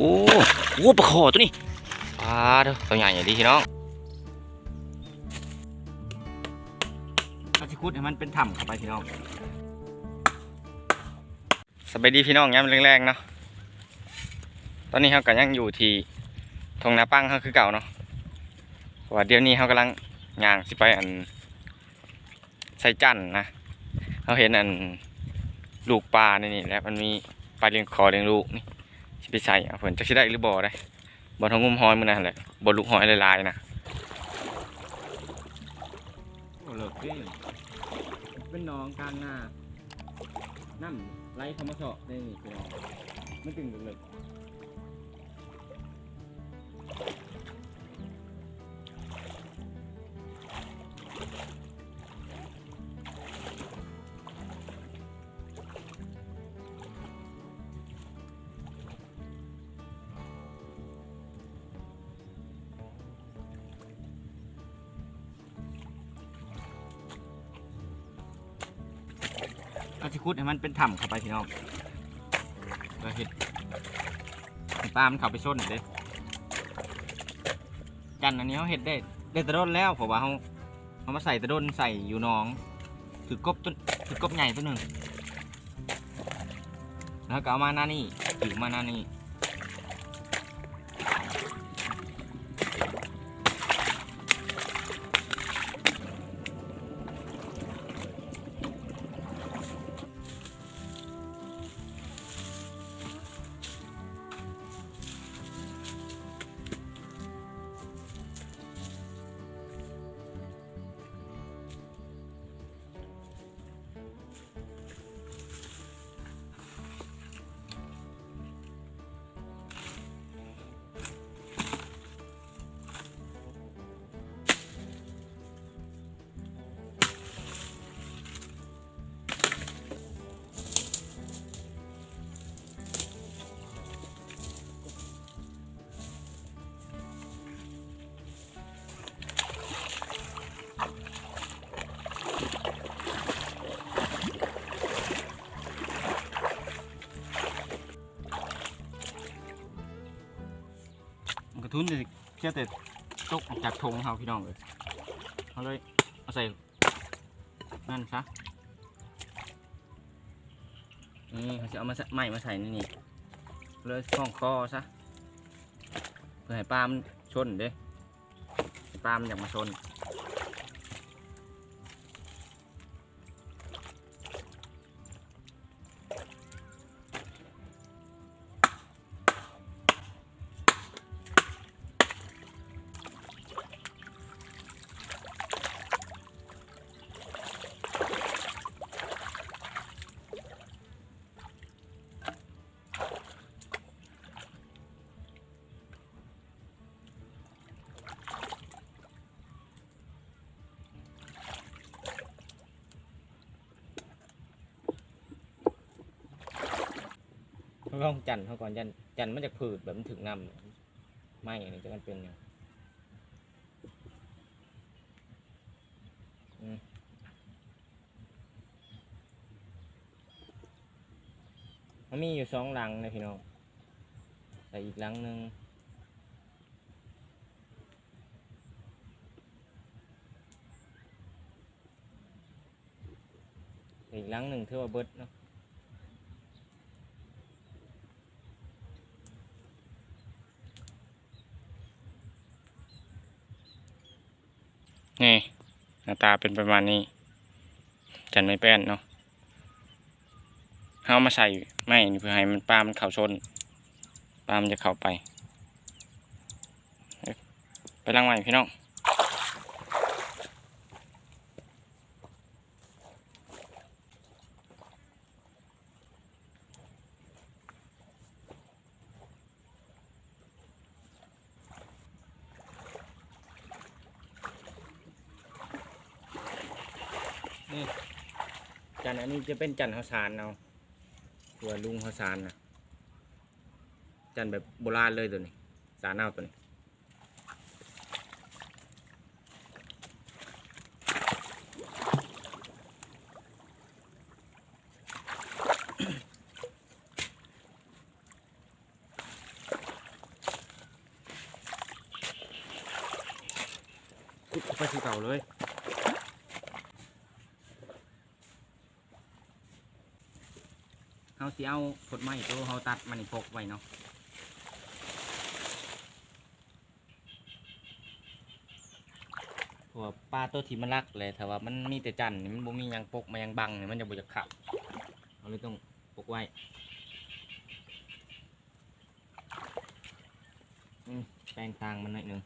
อ้โหปลาคอตัวนี้ปลาเด้อตัวใหญ่อย่างดีพี่น้องเอาสิคุดให้มันเป็นถ้ำเข้าไปพี่น้องสบายดีพี่น้องย้ำแรงๆเนาะตอนนี้เราก็ยังอยู่ที่ทงนาปังเขาคือเก่าเนาะเพราะว่าเดี๋ยวนี้เขากำลังย่างสิไปอันใส่จันทน์นะเขาเห็นอันลูกปลาในนี่แหล้วมันมีปลาเลี้ยงคอเลี้ยงลูกนี่สิ ไปใส่เอาเพิ่นจักสิได้หรือบ่ได้บ่ทองงุมหอยมึงนั้นแหละบ่ลูกหอยลายๆนะโอ้เลิกเด้เป็นน้องกลางหน้าน้ำไหลเข้ามาเฉาะได้นี่พี่น้องไม่ตึงเลิก สิคุดให้มันเป็นถ้ำเข้าไปพี่น้องเราเห็ดให้ปลามันเข้าไปชนเด้จันอันนี้เขาเห็ดได้ได้ตะดนแล้วเพราะว่าเขาเขามาใส่ตะดนใส่อยู่น้อง ถือกบต้นถือกบใหญ่ตัวหนึ่งแล้วก็เอามาหน้านี่ถือมาหน้านี่ นจะทุนเลยแค่แต่ตกออกจากธงเขาพี่น้องเลยเอาเลยเอาใส่นั่นซะนี่เขาจะเอามาใส่ไม้มาใส่นี่นี่เลยคล้องคอซะเพื่อให้ปลามันชนเด้ปลามันอยากมาชน ลองจันทร์เขาก่อนจันทร์จันทร์มันจะผืดแบบมันถึงนำไม่อันนี้จะมันเป็นยังมันมีอยู่สองหลังนะพี่น้องแต่อีกหลังหนึ่งอีกหลังหนึ่งเท่าว่าเบิดเนาะ นี่หน้า ตาเป็นประมาณนี้ จันไม่แป้นเนาะเอามาใส่ไม่นี่เพื่อให้มันปลามันเข่าชนปลามันจะเข่าไป ไปล้างใหม่พี่น้องันอันนี้จะเป็นจันทร์ข้าสารเอาตัวลุงข้าสารนะจันทร์แบบโบราณเลยตัวนี้ สารเน่าตัวนี้ไปที่เก่าเลย เฮาสิเอาผลไม้ตัวเฮาตัดมันนี่พกไว้เนาะเพราะว่าปลาตัวที่มันรักเลยแต่ว่ามันมีแต่จันทร์นี่มันบ่มีหยังปกมายังบังนี่มันจะบ่จะขับเราเลยต้องปกไว้แปลงทางมันหน่อยหนึง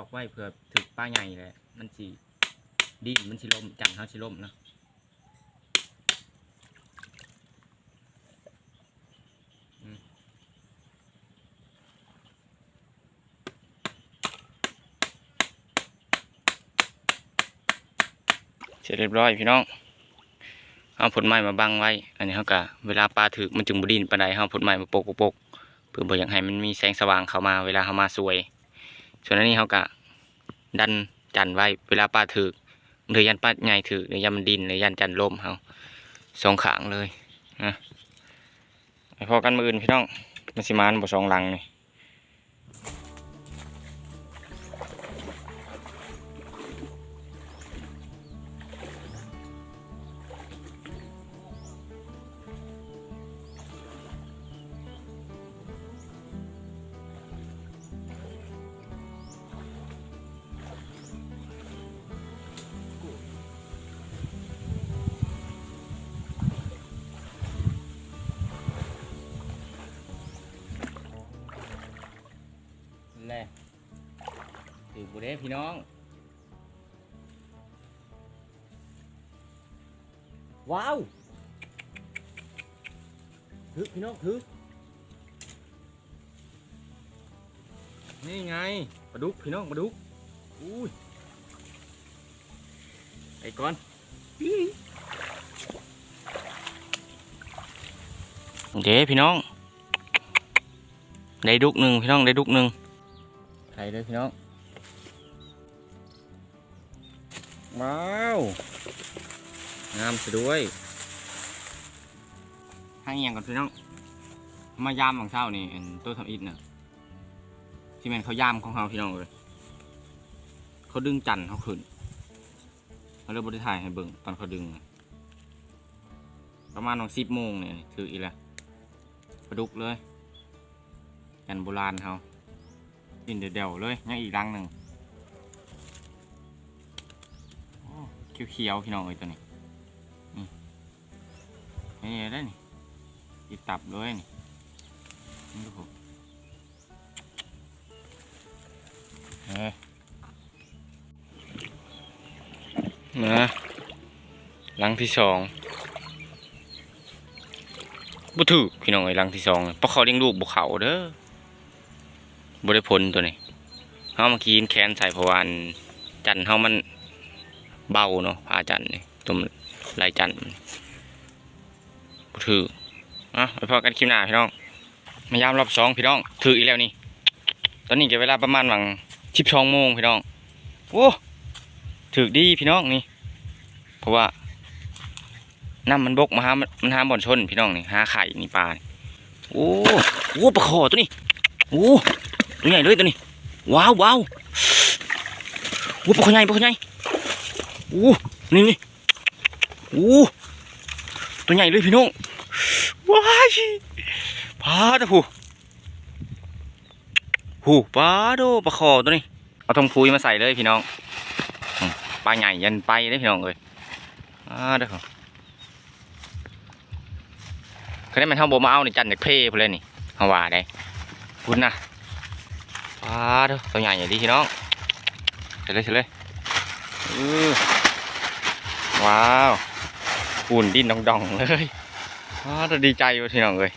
อกไว้เผื่อถึกปลาใหญ่แหละมันสิดินมันสิลมจันทร์เฮาสิลมเนาะเสร็จเรียบร้อยพี่น้องเอาผลไม้มาบังไว้ อันนี้เขากะเวลาปลาถือมันจึงบดินปาใดเขาเอาผลไม้มาโปกโปกๆเพื่อบ่อยากให้มันมีแสงสว่างเข้ามาเวลาเขามาสวย ส่วนอันนี้เขากะดันจันไว้เวลาปลาถือหรือยันปลาใหญ่ถือหรือยันมันดินหรือยันจันลมเขาสองขางเลยนะไอพอกันมืออื่นพี่น้องมันสิมานบ่สองหลังนี่ ด้พี่น้อง ว้าวถือพี่น้องถือนี่ไงปลาดุกพี่น้องปลาดุกอุ้ยไอ้ก่อนเด้พี่น้อง ได้ดุกหนึ่งพี่น้องได้ดุกหนึ่งไข่เลยพี่น้อง ว้าว งามสะด้วยให้เอียงก่อนพี่น้อง มายามของเช้านี่อันตัวทำอิฐน่ะที่แม่นเขายามของเขาพี่น้องเลย เขาดึงจันทร์เขาขึ้นเขาเลยบริถ่ายให้เบิ่งตอนเขาดึง ประมาณสิบโมงเนี่ยถืออีล้วปลาดุกเลย กันโบราณเขากินเดี่ยวๆเลยยังอีกรังหนึ่ง เขียวๆพี่น้องเอ้ยตัวนี้นี่นี่ได้นี่อีตับเลยนี่นี่ดูผมเอ้ยนะรังที่สองบุถือพี่น้องเอ้ยรังที่สองเพราะเขาเลี้ยงลูกบุเขาเด้อบริพลตัวนี้เฮามาคีนแขนใส่เพว่านจันทร์เฮามัน เบาเนาะผ้าจันทร์นี่ตุ่มลายจันต์ถืออะไปพอกันคลิปหน้าพี่น้องมายามรอบสองพี่น้องถืออีกแล้วนี่ตอนนี้ก็เวลาประมาณหวังชิบสองโมงพี่น้องโอ้ถือดีพี่น้องนี่ เพราะว่าน้ำมันบกมาหามันหาบ่อนชนพี่น้องนี่หาไข่นี่ปลาโอ้โอ้ปลาคอตัวนี้โอ้ตัวใหญ่เลยตัวนี้ว้าวว้าวโอ้ปลาคอใหญ่ปลาคอใหญ่ อ้นี่นี่โอ้ตัวใหญ่เลยพี่น้องว้ายปลาตะผูหูปลาโดปลาคอตัวนี้เอาทงคุยมาใส่เลยพี่น้องปลาใหญ่ยันไปเลยพี่น้องเลยอ่าเด้อครับเขาได้มันเท่าโบมาเอาในจันทร์จากเพลไปเลยนี่ฮาวาได้คุณนะปลาเด้อตัวใหญ่อย่างดีพี่น้องเสร็จเลยเสร็จเลยอือ ว้าวปูนดินดองๆเลยว้าวดีใจอยู่พี่น้องเลย